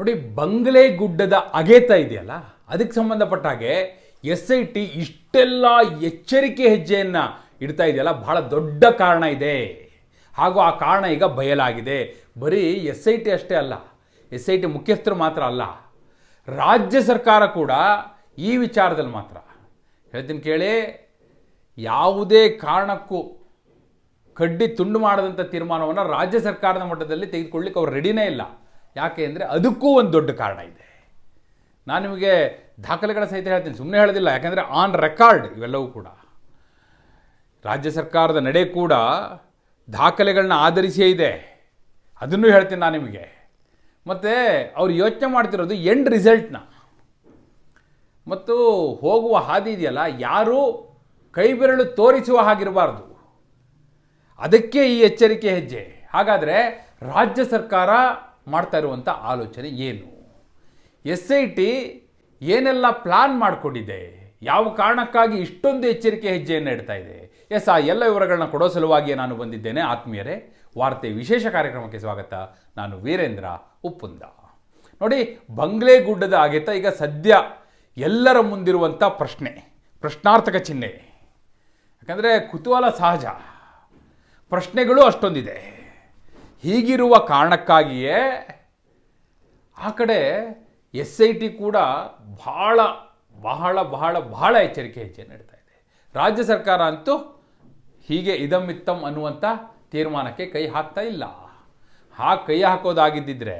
ನೋಡಿ, ಬಂಗ್ಲೆ ಗುಡ್ಡದ ಅಗೇತ ಇದೆಯಲ್ಲ, ಅದಕ್ಕೆ ಸಂಬಂಧಪಟ್ಟ ಹಾಗೆ ಎಸ್ ಐ ಟಿ ಇಷ್ಟೆಲ್ಲ ಎಚ್ಚರಿಕೆ ಹೆಜ್ಜೆಯನ್ನು ಇಡ್ತಾ ಇದೆಯಲ್ಲ, ಬಹಳ ದೊಡ್ಡ ಕಾರಣ ಇದೆ. ಹಾಗೂ ಆ ಕಾರಣ ಈಗ ಬಯಲಾಗಿದೆ. ಬರೀ ಎಸ್ ಐ ಟಿ ಅಷ್ಟೇ ಅಲ್ಲ, ಎಸ್ ಐ ಟಿ ಮುಖ್ಯಸ್ಥರು ಮಾತ್ರ ಅಲ್ಲ, ರಾಜ್ಯ ಸರ್ಕಾರ ಕೂಡ ಈ ವಿಚಾರದಲ್ಲಿ ಮಾತ್ರ. ಹೇಳ್ತೀನಿ ಕೇಳಿ, ಯಾವುದೇ ಕಾರಣಕ್ಕೂ ಕಡ್ಡಿ ತುಂಡು ಮಾಡದಂಥ ತೀರ್ಮಾನವನ್ನು ರಾಜ್ಯ ಸರ್ಕಾರದ ಮಟ್ಟದಲ್ಲಿ ತೆಗೆದುಕೊಳ್ಳಿಕ್ಕೆ ಅವ್ರು ರೆಡಿನೇ ಇಲ್ಲ. ಯಾಕೆ ಅಂದರೆ ಅದಕ್ಕೂ ಒಂದು ದೊಡ್ಡ ಕಾರಣ ಇದೆ. ನಾನು ನಿಮಗೆ ದಾಖಲೆಗಳ ಸಹಿತ ಹೇಳ್ತೀನಿ ಸುಮ್ಮನೆ ಹೇಳೋದಿಲ್ಲ. ಯಾಕೆಂದರೆ ಆನ್ ರೆಕಾರ್ಡ್ ಇವೆಲ್ಲವೂ ಕೂಡ. ರಾಜ್ಯ ಸರ್ಕಾರದ ನಡೆ ಕೂಡ ದಾಖಲೆಗಳನ್ನ ಆಧರಿಸಿಯೇ ಇದೆ. ಅದನ್ನು ಹೇಳ್ತೀನಿ ನಾನು ನಿಮಗೆ. ಮತ್ತು ಅವ್ರು ಯೋಚನೆ ಮಾಡ್ತಿರೋದು ಎಂಡ್ ರಿಸಲ್ಟ್ನ ಮತ್ತು ಹೋಗುವ ಹಾದಿ ಇದೆಯಲ್ಲ, ಯಾರೂ ಕೈ ಬೆರಳು ತೋರಿಸುವ ಹಾಗಿರಬಾರ್ದು. ಅದಕ್ಕೆ ಈ ಎಚ್ಚರಿಕೆ ಹೆಜ್ಜೆ. ಹಾಗಾದರೆ ರಾಜ್ಯ ಸರ್ಕಾರ ಮಾಡ್ತಾ ಇರುವಂಥ ಆಲೋಚನೆ ಏನು? ಎಸ್ ಐ ಟಿ ಏನೆಲ್ಲ ಪ್ಲಾನ್ ಮಾಡಿಕೊಂಡಿದೆ? ಯಾವ ಕಾರಣಕ್ಕಾಗಿ ಇಷ್ಟೊಂದು ಎಚ್ಚರಿಕೆ ಹೆಜ್ಜೆಯನ್ನು ಇಡ್ತಾ ಇದೆ? ಎಸ್ ಆ ಎಲ್ಲ ವಿವರಗಳನ್ನ ಕೊಡೋ ಸಲುವಾಗಿಯೇ ನಾನು ಬಂದಿದ್ದೇನೆ. ಆತ್ಮೀಯರೇ, ವಾರ್ತೆ ವಿಶೇಷ ಕಾರ್ಯಕ್ರಮಕ್ಕೆ ಸ್ವಾಗತ. ನಾನು ವೀರೇಂದ್ರ ಉಪ್ಪುಂದ. ನೋಡಿ ಬಂಗ್ಲೆ ಗುಡ್ಡದ ಆಗೇತ ಈಗ ಸದ್ಯ ಎಲ್ಲರ ಮುಂದಿರುವಂಥ ಪ್ರಶ್ನೆ, ಪ್ರಶ್ನಾರ್ಥಕ ಚಿಹ್ನೆ. ಯಾಕಂದರೆ ಕುತೂಹಲ ಸಹಜ. ಪ್ರಶ್ನೆಗಳು ಅಷ್ಟೊಂದಿದೆ. ಹೀಗಿರುವ ಕಾರಣಕ್ಕಾಗಿಯೇ ಆ ಕಡೆ ಎಸ್ ಐ ಟಿ ಕೂಡ ಬಹಳ ಬಹಳ ಬಹಳ ಬಹಳ ಎಚ್ಚರಿಕೆ ಹೆಜ್ಜೆ ನಡೀತಾ ಇದೆ. ರಾಜ್ಯ ಸರ್ಕಾರ ಅಂತೂ ಹೀಗೆ ಇದಮ್ಮಿತ್ತಮ್ ಅನ್ನುವಂಥ ತೀರ್ಮಾನಕ್ಕೆ ಕೈ ಹಾಕ್ತಾ ಇಲ್ಲ. ಆ ಕೈ ಹಾಕೋದಾಗಿದ್ದಿದ್ರೆ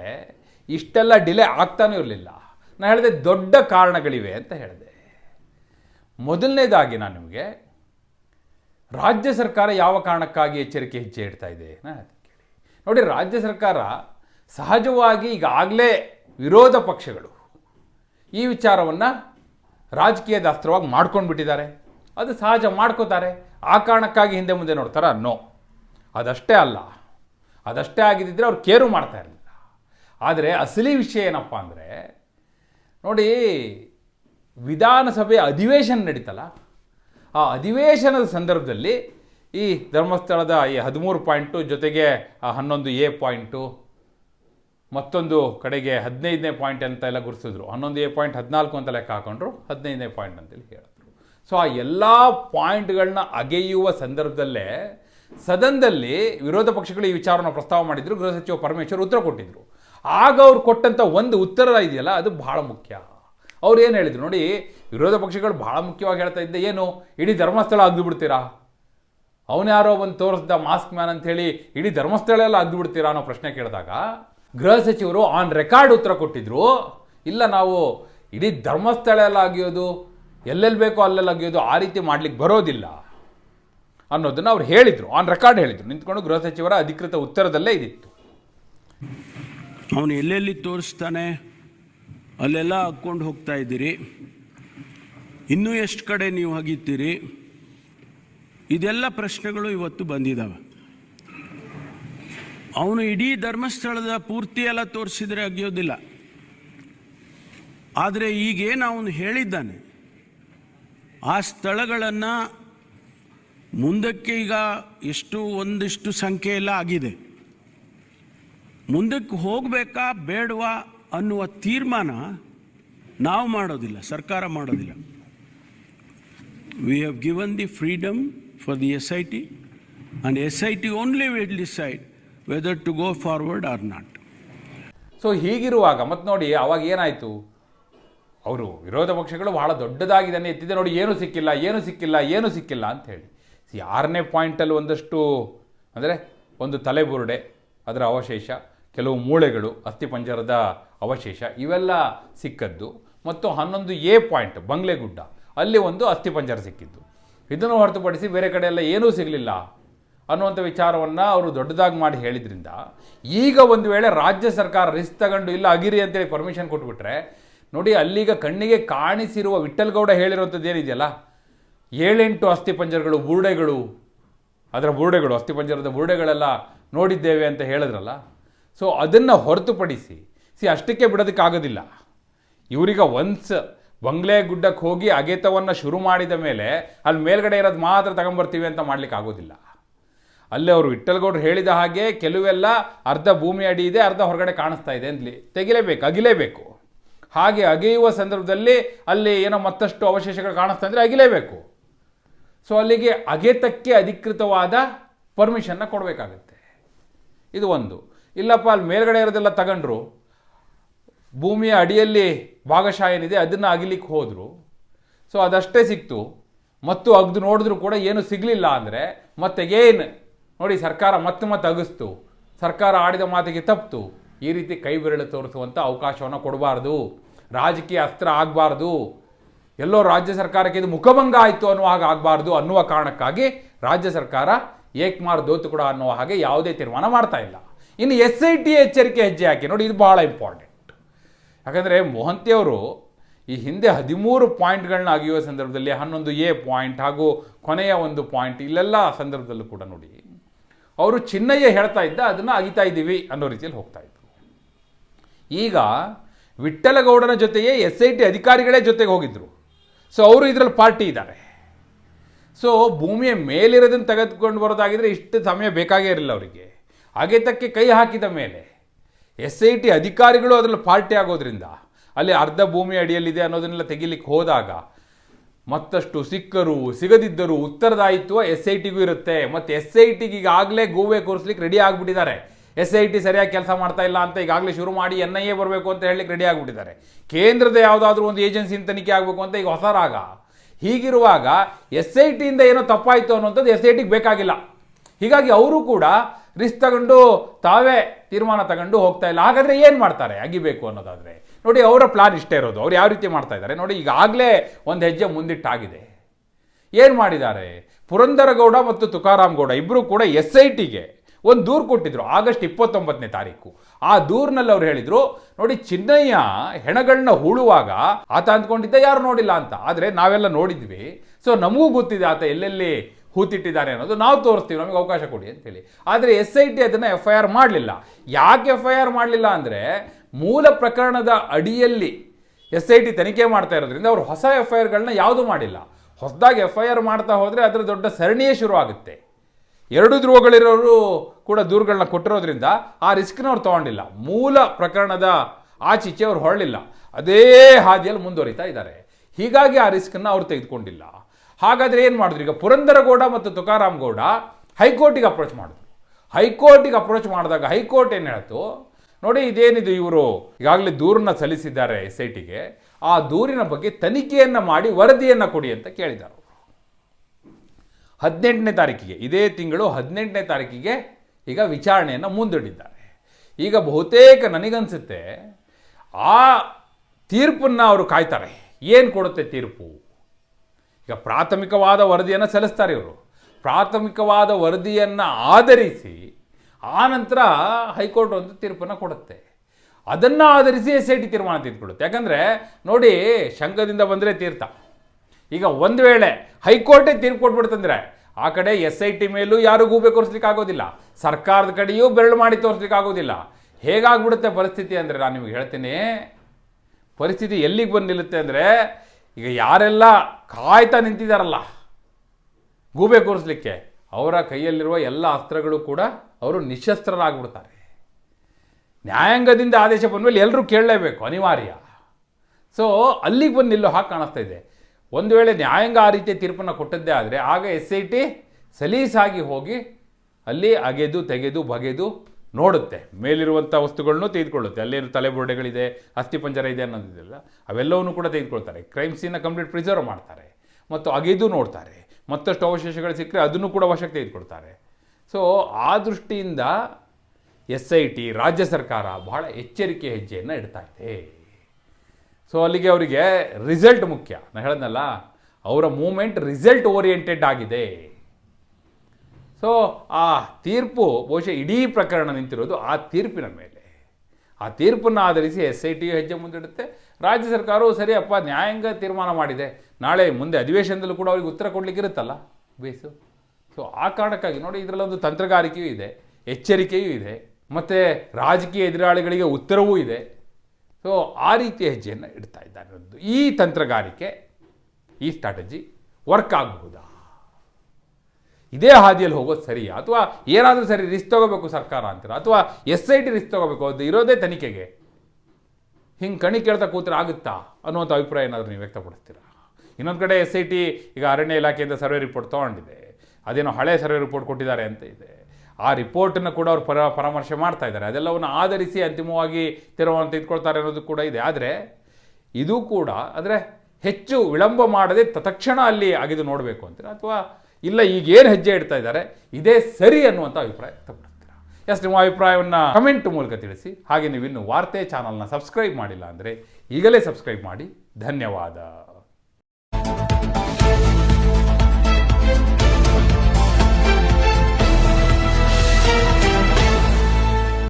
ಇಷ್ಟೆಲ್ಲ ಡಿಲೇ ಆಗ್ತಾನೂ ಇರಲಿಲ್ಲ. ನಾನು ಹೇಳಿದೆ ದೊಡ್ಡ ಕಾರಣಗಳಿವೆ ಅಂತ ಹೇಳಿದೆ. ಮೊದಲನೇದಾಗಿ ನಾನು ನಿಮಗೆ ರಾಜ್ಯ ಸರ್ಕಾರ ಯಾವ ಕಾರಣಕ್ಕಾಗಿ ಎಚ್ಚರಿಕೆ ಹೆಜ್ಜೆ ಇಡ್ತಾ ಇದೆ? ನಾನು ನೋಡಿ, ರಾಜ್ಯ ಸರ್ಕಾರ ಸಹಜವಾಗಿ ಈಗಾಗಲೇ ವಿರೋಧ ಪಕ್ಷಗಳು ಈ ವಿಚಾರವನ್ನು ರಾಜಕೀಯದ ಅಸ್ತ್ರವಾಗಿ ಮಾಡ್ಕೊಂಡು ಬಿಟ್ಟಿದ್ದಾರೆ ಅದು ಸಹಜ ಮಾಡ್ಕೋತಾರೆ. ಆ ಕಾರಣಕ್ಕಾಗಿ ಹಿಂದೆ ಮುಂದೆ ನೋಡ್ತಾರ? ನೋ. ಅದಷ್ಟೇ ಅಲ್ಲ. ಅದಷ್ಟೇ ಆಗಿದ್ದಿದ್ರೆ ಅವ್ರು ಕೇರು ಮಾಡ್ತಾ ಇರಲಿಲ್ಲ. ಆದರೆ ಅಸಲಿ ವಿಷಯ ಏನಪ್ಪ ಅಂದರೆ, ನೋಡಿ, ವಿಧಾನಸಭೆ ಅಧಿವೇಶನ ನಡೀತಲ್ಲ. ಆ ಅಧಿವೇಶನದ ಸಂದರ್ಭದಲ್ಲಿ ಈ ಧರ್ಮಸ್ಥಳದ ಈ ಹದಿಮೂರು ಪಾಯಿಂಟು ಜೊತೆಗೆ, ಆ ಹನ್ನೊಂದು ಎ ಪಾಯಿಂಟು, ಮತ್ತೊಂದು ಕಡೆಗೆ ಹದಿನೈದನೇ ಪಾಯಿಂಟ್ ಅಂತ ಎಲ್ಲ ಗುರುತಿಸಿದ್ರು. ಹನ್ನೊಂದು ಎ ಪಾಯಿಂಟ್ ಹದಿನಾಲ್ಕು ಅಂತ ಲೆಕ್ಕ ಹಾಕೊಂಡ್ರು, ಹದಿನೈದನೇ ಪಾಯಿಂಟ್ ಅಂತೇಳಿ ಹೇಳಿದ್ರು. ಸೊ ಆ ಎಲ್ಲ ಪಾಯಿಂಟ್ಗಳನ್ನ ಅಗೆಯುವ ಸಂದರ್ಭದಲ್ಲೇ, ಸದನದಲ್ಲಿ ವಿರೋಧ ಪಕ್ಷಗಳು ಈ ವಿಚಾರವನ್ನು ಪ್ರಸ್ತಾವ ಮಾಡಿದ್ರು, ಗೃಹ ಸಚಿವ ಪರಮೇಶ್ವರ್ ಉತ್ತರ ಕೊಟ್ಟಿದ್ರು. ಆಗ ಅವ್ರು ಕೊಟ್ಟಂಥ ಒಂದು ಉತ್ತರ ಇದೆಯಲ್ಲ, ಅದು ಬಹಳ ಮುಖ್ಯ. ಅವ್ರು ಏನು ಹೇಳಿದ್ರು, ನೋಡಿ, ವಿರೋಧ ಪಕ್ಷಗಳು ಬಹಳ ಮುಖ್ಯವಾಗಿ ಹೇಳ್ತಾ ಇದ್ದೆ, ಏನು, ಇಡೀ ಧರ್ಮಸ್ಥಳ ಅಗ್ದು ಬಿಡ್ತೀರಾ? ಅವನ್ಯಾರೋ ಒಂದು ತೋರಿಸ್ದ ಮಾಸ್ಕ್ ಮ್ಯಾನ್ ಅಂತ ಹೇಳಿ ಇಡೀ ಧರ್ಮಸ್ಥಳ ಎಲ್ಲ ಅಗ್ದುಬಿಡ್ತೀರಾ ಅನ್ನೋ ಪ್ರಶ್ನೆ ಕೇಳಿದಾಗ ಗೃಹ ಸಚಿವರು ಆನ್ ರೆಕಾರ್ಡ್ ಉತ್ತರ ಕೊಟ್ಟಿದ್ರು, ಇಲ್ಲ ನಾವು ಇಡೀ ಧರ್ಮಸ್ಥಳ ಎಲ್ಲ ಅಗಿಯೋದು, ಎಲ್ಲೆಲ್ಲಿ ಬೇಕೋ ಅಲ್ಲೆಲ್ಲ ಅಗಿಯೋದು ಆ ರೀತಿ ಮಾಡ್ಲಿಕ್ಕೆ ಬರೋದಿಲ್ಲ ಅನ್ನೋದನ್ನು ಅವ್ರು ಹೇಳಿದರು ಆನ್ ರೆಕಾರ್ಡ್ ಹೇಳಿದರು. ನಿಂತ್ಕೊಂಡು ಗೃಹ ಸಚಿವರ ಅಧಿಕೃತ ಉತ್ತರದಲ್ಲೇ ಇದಿತ್ತು. ಅವನು ಎಲ್ಲೆಲ್ಲಿ ತೋರಿಸ್ತಾನೆ, ಅಲ್ಲೆಲ್ಲ ಹಾಕ್ಕೊಂಡು ಹೋಗ್ತಾ ಇದ್ದೀರಿ. ಇನ್ನೂ ಎಷ್ಟು ಕಡೆ ನೀವು ಹಗಿತೀರಿ ಇದೆಲ್ಲ ಪ್ರಶ್ನೆಗಳು ಇವತ್ತು ಬಂದಿದ್ದಾವೆ ಅವನು ಇಡೀ ಧರ್ಮಸ್ಥಳದ ಪೂರ್ತಿ ಎಲ್ಲ ತೋರಿಸಿದ್ರೆ ಅಗಿಯೋದಿಲ್ಲ. ಆದರೆ ಈಗೇನು ಅವನು ಹೇಳಿದ್ದಾನೆ? ಆ ಸ್ಥಳಗಳನ್ನು ಮುಂದಕ್ಕೆ ಈಗ ಎಷ್ಟು ಒಂದಿಷ್ಟು ಸಂಖ್ಯೆ ಎಲ್ಲ ಆಗಿದೆ. ಮುಂದಕ್ಕೆ ಹೋಗಬೇಕಾ ಬೇಡವಾ ಅನ್ನುವ ತೀರ್ಮಾನ ನಾವು ಮಾಡೋದಿಲ್ಲ, ಸರ್ಕಾರ ಮಾಡೋದಿಲ್ಲ. We have given the freedom to and S I T only will decide whether to go forward or not so ಹೀಗಿರುವಾಗ ಮತ್ತೆ ನೋಡಿ, ಅವಾಗ ಏನಾಯಿತು? ಅವರು ವಿರೋಧ ಪಕ್ಷಗಳು ಬಹಳ ದೊಡ್ಡದಾಗಿದ್ದಾನೆ ಎತ್ತಿದೆ ನೋಡಿ, ಏನೂ ಸಿಕ್ಕಿಲ್ಲ ಏನೂ ಸಿಕ್ಕಿಲ್ಲ ಏನೂ ಸಿಕ್ಕಿಲ್ಲ ಅಂತ ಹೇಳಿ. ಸಿ, ಆರನೇ ಪಾಯಿಂಟಲ್ಲಿ ಒಂದಷ್ಟು, ಅಂದರೆ ಒಂದು ತಲೆಬುರುಡೆ, ಅದರ ಅವಶೇಷ, ಕೆಲವು ಮೂಳೆಗಳು ಅಸ್ಥಿಪಂಜರದ ಅವಶೇಷ, ಇವೆಲ್ಲ ಸಿಕ್ಕದ್ದು. ಮತ್ತು ಹನ್ನೊಂದು ಎ ಪಾಯಿಂಟ್, ಬಂಗ್ಲೆಗುಡ್ಡ, ಅಲ್ಲಿ ಒಂದು ಅಸ್ಥಿಪಂಜರ ಸಿಕ್ಕಿದ್ದು. ಇದನ್ನು ಹೊರತುಪಡಿಸಿ ಬೇರೆ ಕಡೆಯೆಲ್ಲ ಏನೂ ಸಿಗಲಿಲ್ಲ ಅನ್ನುವಂಥ ವಿಚಾರವನ್ನು ಅವರು ದೊಡ್ಡದಾಗಿ ಮಾಡಿ ಹೇಳಿದ್ರಿಂದ ಈಗ ಒಂದು ವೇಳೆ ರಾಜ್ಯ ಸರ್ಕಾರ ರಿಸ್ಕ್ ತಗೊಂಡು ಇಲ್ಲ, ಅಗಿರಿ ಅಂತೇಳಿ ಪರ್ಮಿಷನ್ ಕೊಟ್ಬಿಟ್ರೆ, ನೋಡಿ, ಅಲ್ಲಿಗ ಕಣ್ಣಿಗೆ ಕಾಣಿಸಿರುವ ವಿಠಲ್ಗೌಡ ಹೇಳಿರುವಂಥದ್ದು ಏನಿದೆಯಲ್ಲ? ಏಳೆಂಟು ಅಸ್ಥಿಪಂಜರಗಳು ಬುರುಡೆಗಳು, ಅದರ ಬುರುಡೆಗಳು ಅಸ್ಥಿಪಂಜರದ ಬುರುಡೆಗಳೆಲ್ಲ ನೋಡಿದ್ದೇವೆ ಅಂತ ಹೇಳಿದ್ರಲ್ಲ? ಸೊ ಅದನ್ನು ಹೊರತುಪಡಿಸಿ ಸಿ ಅಷ್ಟಕ್ಕೆ ಬಿಡೋದಕ್ಕಾಗೋದಿಲ್ಲ. ಇವರೀಗ ಒನ್ಸ್ ಬಂಗ್ಲೆ ಗುಡ್ಡಕ್ಕೆ ಹೋಗಿ ಅಗೆತವನ್ನು ಶುರು ಮಾಡಿದ ಮೇಲೆ ಅಲ್ಲಿ ಮೇಲ್ಗಡೆ ಇರೋದು ಮಾತ್ರ ತಗೊಂಬರ್ತೀವಿ ಅಂತ ಮಾಡ್ಲಿಕ್ಕೆ ಆಗೋದಿಲ್ಲ. ಅಲ್ಲಿ ಅವರು ವಿಠಲ್ಗೌಡರು ಹೇಳಿದ ಹಾಗೆ ಕೆಲವೆಲ್ಲ ಅರ್ಧ ಭೂಮಿ ಅಡಿ ಇದೆ, ಅರ್ಧ ಹೊರಗಡೆ ಕಾಣಿಸ್ತಾ ಇದೆ ಅಂತಲಿ ತೆಗಿಲೇಬೇಕು, ಅಗಿಲೇಬೇಕು. ಹಾಗೆ ಅಗೆಯುವ ಸಂದರ್ಭದಲ್ಲಿ ಅಲ್ಲಿ ಏನೋ ಮತ್ತಷ್ಟು ಅವಶೇಷಗಳು ಕಾಣಿಸ್ತಾ ಅಂದರೆ ಅಗಿಲೇಬೇಕು. ಸೊ ಅಲ್ಲಿಗೆ ಅಗೆತಕ್ಕೆ ಅಧಿಕೃತವಾದ ಪರ್ಮಿಷನ್ನ ಕೊಡಬೇಕಾಗತ್ತೆ. ಇದು ಒಂದು. ಇಲ್ಲಪ್ಪ, ಅಲ್ಲಿ ಮೇಲ್ಗಡೆ ಇರೋದೆಲ್ಲ ತಗೊಂಡ್ರು. ಭೂಮಿಯ ಅಡಿಯಲ್ಲಿ ಭಾಗಶಃ ಏನಿದೆ, ಅದನ್ನು ಅಗಿಲಿಕ್ಕೆ ಹೋದರು. ಸೊ ಅದಷ್ಟೇ ಸಿಕ್ತು. ಮತ್ತು ಅಗ್ದು ನೋಡಿದ್ರು ಕೂಡ ಏನು ಸಿಗಲಿಲ್ಲ ಅಂದರೆ, ಮತ್ತೆ ಏನು? ನೋಡಿ, ಸರ್ಕಾರ ಮತ್ತೆ ಮತ್ತೆ ಅಗಿಸ್ತು. ಸರ್ಕಾರ ಆಡಿದ ಮಾತಿಗೆ ತಪ್ಪಿತು ಈ ರೀತಿ ಕೈ ಬೆರಳು ತೋರಿಸುವಂಥ ಅವಕಾಶವನ್ನು ಕೊಡಬಾರ್ದು. ರಾಜಕೀಯ ಅಸ್ತ್ರ ಆಗಬಾರ್ದು. ಎಲ್ಲೋ ರಾಜ್ಯ ಸರ್ಕಾರಕ್ಕೆ ಇದು ಮುಖಭಂಗ ಆಯಿತು ಅನ್ನುವ ಹಾಗೆ ಆಗಬಾರ್ದು ಅನ್ನುವ ಕಾರಣಕ್ಕಾಗಿ ರಾಜ್ಯ ಸರ್ಕಾರ ಏಕ್ಮಾರ್ ದೋತು ಕೂಡ ಅನ್ನುವ ಹಾಗೆ ಯಾವುದೇ ತೀರ್ಮಾನ ಮಾಡ್ತಾ ಇಲ್ಲ. ಇನ್ನು ಎಸ್ ಐ ಟಿ ಎಚ್ಚರಿಕೆ ಹೆಜ್ಜೆ ಹಾಕಿ, ನೋಡಿ, ಇದು ಬಹಳ ಇಂಪಾರ್ಟೆಂಟ್ ಯಾಕಂದರೆ ಮೊಹಂತಿ ಅವರು ಈ ಹಿಂದೆ ಹದಿಮೂರು ಪಾಯಿಂಟ್ಗಳನ್ನ ಅಗಿಯುವ ಸಂದರ್ಭದಲ್ಲಿ ಹನ್ನೊಂದು ಎ ಪಾಯಿಂಟ್ ಹಾಗೂ ಕೊನೆಯ ಒಂದು ಪಾಯಿಂಟ್ ಇಲ್ಲೆಲ್ಲ ಸಂದರ್ಭದಲ್ಲೂ ಕೂಡ ನೋಡಿ. ಅವರು ಚಿನ್ನಯ್ಯ ಹೇಳ್ತಾ ಇದ್ದ, ಅದನ್ನು ಅಗಿತಾ ಇದ್ದೀವಿ ಅನ್ನೋ ರೀತಿಯಲ್ಲಿ ಹೋಗ್ತಾ ಇದ್ರು. ಈಗ ವಿಠ್ಠಲಗೌಡನ ಜೊತೆಯೇ ಎಸ್ ಐ ಟಿ ಅಧಿಕಾರಿಗಳೇ ಜೊತೆಗೆ ಹೋಗಿದ್ರು. ಸೊ ಅವರು ಇದರಲ್ಲಿ ಪಾರ್ಟಿ ಇದ್ದಾರೆ. ಸೊ ಭೂಮಿಯ ಮೇಲಿರೋದನ್ನು ತೆಗೆದುಕೊಂಡು ಬರೋದಾಗಿದ್ರೆ ಇಷ್ಟು ಸಮಯ ಬೇಕಾಗೇ ಇರಲಿಲ್ಲ ಅವರಿಗೆ. ಅಗೆತಕ್ಕೆ ಕೈ ಹಾಕಿದ ಮೇಲೆ ಎಸ್ ಐ ಟಿ ಅಧಿಕಾರಿಗಳು ಅದರಲ್ಲಿ ಪಾರ್ಟಿ ಆಗೋದ್ರಿಂದ, ಅಲ್ಲಿ ಅರ್ಧ ಭೂಮಿ ಅಡಿಯಲ್ಲಿದೆ ಅನ್ನೋದನ್ನೆಲ್ಲ ತೆಗಿಲಿಕ್ಕೆ ಹೋದಾಗ ಮತ್ತಷ್ಟು ಸಿಕ್ಕರು, ಸಿಗದಿದ್ದರು ಉತ್ತರದಾಯಿತ್ವ ಎಸ್ ಐ ಟಿಗೂ ಇರುತ್ತೆ. ಮತ್ತು ಎಸ್ ಐ ಟಿಗೆ ಈಗಾಗಲೇ ಗೋವೆ ಕೂರಿಸ್ಲಿಕ್ಕೆ ರೆಡಿ ಆಗಿಬಿಟ್ಟಿದ್ದಾರೆ. ಎಸ್ ಐ ಟಿ ಸರಿಯಾಗಿ ಕೆಲಸ ಮಾಡ್ತಾ ಇಲ್ಲ ಅಂತ ಈಗಾಗಲೇ ಶುರು ಮಾಡಿ ಎನ್ ಐ ಎ ಬರಬೇಕು ಅಂತ ಹೇಳಲಿಕ್ಕೆ ರೆಡಿ ಆಗಿಬಿಟ್ಟಿದ್ದಾರೆ. ಕೇಂದ್ರದ ಯಾವುದಾದ್ರೂ ಒಂದು ಏಜೆನ್ಸಿನ ತನಿಖೆ ಆಗಬೇಕು ಅಂತ ಈಗ ಹೊಸ ರಾಗ. ಹೀಗಿರುವಾಗ ಎಸ್ ಐ ಟಿಯಿಂದ ಏನೋ ತಪ್ಪಾಯಿತು ಅನ್ನೋಂಥದ್ದು ಎಸ್ ಐ ಟಿಗೆ ಬೇಕಾಗಿಲ್ಲ. ಹೀಗಾಗಿ ಅವರು ಕೂಡ ರಿಸ್ಕ್ ತಗೊಂಡು ತಾವೇ ತೀರ್ಮಾನ ತಗೊಂಡು ಹೋಗ್ತಾ ಇಲ್ಲ. ಹಾಗಾದರೆ ಏನು ಮಾಡ್ತಾರೆ? ಅಗಿಬೇಕು ಅನ್ನೋದಾದರೆ. ನೋಡಿ ಅವರ ಪ್ಲಾನ್ ಇಷ್ಟೇ ಇರೋದು. ಅವ್ರು ಯಾವ ರೀತಿ ಮಾಡ್ತಾ ಇದ್ದಾರೆ? ನೋಡಿ ಈಗಾಗಲೇ ಒಂದು ಹೆಜ್ಜೆ ಮುಂದಿಟ್ಟಾಗಿದೆ. ಏನು ಮಾಡಿದ್ದಾರೆ? ಪುರಂದರಗೌಡ ಮತ್ತು ತುಕಾರಾಮ್ ಗೌಡ ಇಬ್ಬರು ಕೂಡ ಎಸ್ ಐ ಟಿಗೆ ಒಂದು ದೂರು ಕೊಟ್ಟಿದ್ರು, ಆಗಸ್ಟ್ ಇಪ್ಪತ್ತೊಂಬತ್ತನೇ ತಾರೀಕು. ಆ ದೂರಿನಲ್ಲಿ ಅವ್ರು ಹೇಳಿದ್ರು, ನೋಡಿ ಚಿನ್ನಯ್ಯ ಹೆಣಗಳನ್ನ ಹೂಳುವಾಗ ಆತ ಅಂದ್ಕೊಂಡಿದ್ದ, ಯಾರು ನೋಡಿಲ್ಲ ಅಂತ. ಆದರೆ ನಾವೆಲ್ಲ ನೋಡಿದ್ವಿ. ಸೊ ನಮಗೂ ಗೊತ್ತಿದೆ ಆತ ಎಲ್ಲೆಲ್ಲಿ ಹೂತಿಟ್ಟಿದ್ದಾರೆ ಅನ್ನೋದು ನಾವು ತೋರಿಸ್ತೀವಿ, ನಮಗೆ ಅವಕಾಶ ಕೊಡಿ ಅಂತೇಳಿ. ಆದರೆ ಎಸ್ ಐ ಟಿ ಅದನ್ನು ಎಫ್ ಐ ಆರ್ ಮಾಡಲಿಲ್ಲ. ಯಾಕೆ ಎಫ್ ಐ ಆರ್ ಮಾಡಲಿಲ್ಲ ಅಂದರೆ ಮೂಲ ಪ್ರಕರಣದ ಅಡಿಯಲ್ಲಿ ಎಸ್ ಐ ಟಿ ತನಿಖೆ ಮಾಡ್ತಾ ಇರೋದ್ರಿಂದ ಅವರು ಹೊಸ ಎಫ್ ಐ ಆರ್ಗಳನ್ನ ಯಾವುದೂ ಮಾಡಿಲ್ಲ. ಹೊಸದಾಗಿ ಎಫ್ ಐ ಆರ್ ಮಾಡ್ತಾ ಹೋದರೆ ಅದರ ದೊಡ್ಡ ಸರಣಿಯೇ ಶುರು ಆಗುತ್ತೆ. ಎರಡು ಧ್ರುವಗಳಿರೋರು ಕೂಡ ದೂರುಗಳನ್ನ ಕೊಟ್ಟಿರೋದ್ರಿಂದ ಆ ರಿಸ್ಕ್ನ ಅವ್ರು ತಗೊಂಡಿಲ್ಲ. ಮೂಲ ಪ್ರಕರಣದ ಆಚೀಚೆ ಅವ್ರು ಹೊರಳಿಲ್ಲ. ಅದೇ ಹಾದಿಯಲ್ಲಿ ಮುಂದುವರಿತಾ ಇದ್ದಾರೆ. ಹೀಗಾಗಿ ಆ ರಿಸ್ಕನ್ನು ಅವ್ರು ತೆಗೆದುಕೊಂಡಿಲ್ಲ. ಹಾಗಾದ್ರೆ ಏನು ಮಾಡಿದ್ರು? ಈಗ ಪುರಂದರಗೌಡ ಮತ್ತು ತುಕಾರಾಮ್ ಗೌಡ ಹೈಕೋರ್ಟಿಗೆ ಅಪ್ರೋಚ್ ಮಾಡಿದ್ರು. ಹೈಕೋರ್ಟಿಗೆ ಅಪ್ರೋಚ್ ಮಾಡಿದಾಗ ಹೈಕೋರ್ಟ್ ಏನು ಹೇಳ್ತು? ನೋಡಿ, ಇದೇನಿದು ಇವರು ಈಗಾಗಲೇ ದೂರನ್ನ ಸಲ್ಲಿಸಿದ್ದಾರೆ ಎಸ್ ಐ ಆ ದೂರಿನ ಬಗ್ಗೆ ತನಿಖೆಯನ್ನು ಮಾಡಿ ವರದಿಯನ್ನು ಕೊಡಿ ಅಂತ ಕೇಳಿದರು. ಹದಿನೆಂಟನೇ ತಾರೀಕಿಗೆ, ಇದೇ ತಿಂಗಳು ಹದಿನೆಂಟನೇ ತಾರೀಕಿಗೆ ಈಗ ವಿಚಾರಣೆಯನ್ನು ಮುಂದೂಡಿದ್ದಾರೆ. ಈಗ ಬಹುತೇಕ ನನಗನ್ಸುತ್ತೆ, ಆ ತೀರ್ಪನ್ನು ಅವರು ಕಾಯ್ತಾರೆ. ಏನು ಕೊಡುತ್ತೆ ತೀರ್ಪು? ಈಗ ಪ್ರಾಥಮಿಕವಾದ ವರದಿಯನ್ನು ಸಲ್ಲಿಸ್ತಾರೆ ಇವರು. ಪ್ರಾಥಮಿಕವಾದ ವರದಿಯನ್ನು ಆಧರಿಸಿ ಆ ನಂತರ ಹೈಕೋರ್ಟ್ ಒಂದು ತೀರ್ಪನ್ನು ಕೊಡುತ್ತೆ. ಅದನ್ನು ಆಧರಿಸಿ ಎಸ್ ಐ ಟಿ ತೀರ್ಮಾನ ತೆಗೆದುಕೊಳ್ಳುತ್ತೆ. ಯಾಕಂದರೆ ನೋಡಿ, ಶಂಕದಿಂದ ಬಂದರೆ ತೀರ್ಥ. ಈಗ ಒಂದು ವೇಳೆ ಹೈಕೋರ್ಟೇ ತೀರ್ಪು ಕೊಟ್ಬಿಡ್ತಂದ್ರೆ ಆ ಕಡೆ ಎಸ್ ಐ ಟಿ ಮೇಲೂ ಯಾರು ಗೂಬೆ ಆಗೋದಿಲ್ಲ. ಸರ್ಕಾರದ ಕಡೆಯೂ ಬೆರಳು ಮಾಡಿ ತೋರಿಸ್ಲಿಕ್ಕೆ ಆಗೋದಿಲ್ಲ. ಹೇಗಾಗ್ಬಿಡುತ್ತೆ ಪರಿಸ್ಥಿತಿ ಅಂದರೆ ನಾನು ನಿಮಗೆ ಹೇಳ್ತೀನಿ, ಪರಿಸ್ಥಿತಿ ಎಲ್ಲಿಗೆ ಬಂದು ನಿಲ್ಲುತ್ತೆ ಅಂದರೆ ಈಗ ಯಾರೆಲ್ಲ ಕಾಯ್ತಾ ನಿಂತಿದ್ದಾರಲ್ಲ ಗೂಬೆ ಕೂರಿಸ್ಲಿಕ್ಕೆ, ಅವರ ಕೈಯಲ್ಲಿರುವ ಎಲ್ಲ ಅಸ್ತ್ರಗಳು ಕೂಡ ಅವರು ನಿಶಸ್ತ್ರರಾಗ್ಬಿಡ್ತಾರೆ. ನ್ಯಾಯಾಂಗದಿಂದ ಆದೇಶ ಬಂದಮೇಲೆ ಎಲ್ಲರೂ ಕೇಳಲೇಬೇಕು, ಅನಿವಾರ್ಯ. ಸೊ ಅಲ್ಲಿಗೆ ಬಂದು ನಿಲ್ಲೋ ಹಾಗೆ ಕಾಣಿಸ್ತಾ ಇದೆ. ಒಂದು ವೇಳೆ ನ್ಯಾಯಾಂಗ ಆ ರೀತಿಯ ತೀರ್ಪನ್ನು ಕೊಟ್ಟದ್ದೇ ಆದರೆ, ಆಗ ಎಸ್ ಐ ಟಿ ಸಲೀಸಾಗಿ ಹೋಗಿ ಅಲ್ಲಿ ಅಗೆದು, ತೆಗೆದು, ಬಗೆದು ನೋಡುತ್ತೆ ಮೇಲಿರುವಂಥ ವಸ್ತುಗಳನ್ನು ತೆಗೆದುಕೊಳ್ಳುತ್ತೆ. ಅಲ್ಲೇನು ತಲೆಬುರುಡೆಗಳಿದೆ ಅಸ್ಥಿಪಂಜರ ಇದೆ ಅನ್ನೋದಿದೆಲ್ಲ ಅವೆಲ್ಲವನ್ನು ಕೂಡ ತೆಗೆದುಕೊಳ್ತಾರೆ. ಕ್ರೈಮ್ ಸೀನ್ನ ಕಂಪ್ಲೀಟ್ ಪ್ರಿಸರ್ವ್ ಮಾಡ್ತಾರೆ. ಮತ್ತು ಅಗೆದು ನೋಡ್ತಾರೆ. ಮತ್ತಷ್ಟು ಅವಶೇಷಗಳು ಸಿಕ್ಕರೆ ಅದನ್ನು ಕೂಡ ವಶಕ್ಕೆ ತೆಗೆದುಕೊಳ್ತಾರೆ. ಸೊ ಆ ದೃಷ್ಟಿಯಿಂದ ಎಸ್ ಐ ಟಿ ರಾಜ್ಯ ಸರ್ಕಾರ ಬಹಳ ಎಚ್ಚರಿಕೆ ಹೆಜ್ಜೆಯನ್ನು ಇಡ್ತಾ ಇದೆ. ಸೊ ಅಲ್ಲಿಗೆ ಅವರಿಗೆ ರಿಸಲ್ಟ್ ಮುಖ್ಯ. ನಾನು ಹೇಳಿದ್ನಲ್ಲ, ಅವರ ಮೂಮೆಂಟ್ ರಿಸಲ್ಟ್ ಓರಿಯೆಂಟೆಡ್ ಆಗಿದೆ. ಸೊ ಆ ತೀರ್ಪು ಬಹುಶಃ ಇಡೀ ಪ್ರಕರಣ ನಿಂತಿರೋದು ಆ ತೀರ್ಪಿನ ಮೇಲೆ. ಆ ತೀರ್ಪನ್ನು ಆಧರಿಸಿ ಎಸ್ ಐ ಟಿಯು ಹೆಜ್ಜೆ ಮುಂದಿಡುತ್ತೆ. ರಾಜ್ಯ ಸರ್ಕಾರವು ಸರಿಯಪ್ಪ ನ್ಯಾಯಾಂಗ ತೀರ್ಮಾನ ಮಾಡಿದೆ. ನಾಳೆ ಮುಂದೆ ಅಧಿವೇಶನದಲ್ಲೂ ಕೂಡ ಅವ್ರಿಗೆ ಉತ್ತರ ಕೊಡಲಿಕ್ಕಿರುತ್ತಲ್ಲ? ಬೇಸು. ಸೊ ಆ ಕಾರಣಕ್ಕಾಗಿ ನೋಡಿ ಇದರಲ್ಲೊಂದು ತಂತ್ರಗಾರಿಕೆಯೂ ಇದೆ, ಎಚ್ಚರಿಕೆಯೂ ಇದೆ, ಮತ್ತು ರಾಜಕೀಯ ಎದುರಾಳಿಗಳಿಗೆ ಉತ್ತರವೂ ಇದೆ. ಸೊ ಆ ರೀತಿಯ ಹೆಜ್ಜೆಯನ್ನು ಇಡ್ತಾ ಇದ್ದಾರೆ ಈ ತಂತ್ರಗಾರಿಕೆ, ಈ ಸ್ಟ್ರಾಟಜಿ ವರ್ಕ್ ಆಗಬಹುದಾ? ಇದೇ ಹಾದಿಯಲ್ಲಿ ಹೋಗೋದು ಸರಿಯಾ ಅಥವಾ ಏನಾದರೂ ಸರಿ ರಿಸ್ಕ್ ತಗೋಬೇಕು ಸರ್ಕಾರ ಅಂತೀರಾ? ಅಥವಾ ಎಸ್ ಐ ಟಿ ರಿಸ್ಕ್ ತಗೋಬೇಕು? ಅದು ಇರೋದೇ ತನಿಖೆಗೆ. ಹಿಂಗೆ ಕಣಿ ಕೇಳ್ತಾ ಕೂತ್ರೆ ಆಗುತ್ತಾ? ಅನ್ನುವಂಥ ಅಭಿಪ್ರಾಯ ಏನಾದರೂ ನೀವು ವ್ಯಕ್ತಪಡಿಸ್ತೀರಾ? ಇನ್ನೊಂದು ಕಡೆ ಎಸ್ ಐ ಟಿ ಈಗ ಅರಣ್ಯ ಇಲಾಖೆಯಿಂದ ಸರ್ವೆ ರಿಪೋರ್ಟ್ ತೊಗೊಂಡಿದೆ. ಅದೇನೋ ಹಳೆ ಸರ್ವೆ ರಿಪೋರ್ಟ್ ಕೊಟ್ಟಿದ್ದಾರೆ ಅಂತ ಇದೆ. ಆ ರಿಪೋರ್ಟನ್ನು ಕೂಡ ಅವರು ಪರ, ಪರಾಮರ್ಶೆ ಮಾಡ್ತಾ ಇದ್ದಾರೆ. ಅದೆಲ್ಲವನ್ನು ಆಧರಿಸಿ ಅಂತಿಮವಾಗಿ ತೀರ್ಮಾನ ತೆಗೆದುಕೊಳ್ತಾರೆ ಅನ್ನೋದು ಕೂಡ ಇದೆ. ಆದರೆ ಇದು ಕೂಡ ಅಂದರೆ ಹೆಚ್ಚು ವಿಳಂಬ ಮಾಡದೆ ತತ್ಕ್ಷಣ ಅಲ್ಲಿ ಅಗಿದು ನೋಡಬೇಕು ಅಂತೀರಾ? ಅಥವಾ ಇಲ್ಲ, ಈಗ ಏನು ಹೆಜ್ಜೆ ಇಡ್ತಾ ಇದ್ದಾರೆ? ಇದೇ ಸರಿ ಅನ್ನುವಂಥ ಅಭಿಪ್ರಾಯ ವ್ಯಕ್ತಪಡಿಸ್ತೀರಾ ಎಸ್ ನಿಮ್ಮ ಅಭಿಪ್ರಾಯವನ್ನು ಕಮೆಂಟ್ ಮೂಲಕ ತಿಳಿಸಿ. ಹಾಗೆ ನೀವು ಇನ್ನು ವಾರ್ತೆ ಚಾನಲ್ನ ಸಬ್ಸ್ಕ್ರೈಬ್ ಮಾಡಿಲ್ಲ ಅಂದರೆ ಈಗಲೇ ಸಬ್ಸ್ಕ್ರೈಬ್ ಮಾಡಿ. ಧನ್ಯವಾದ.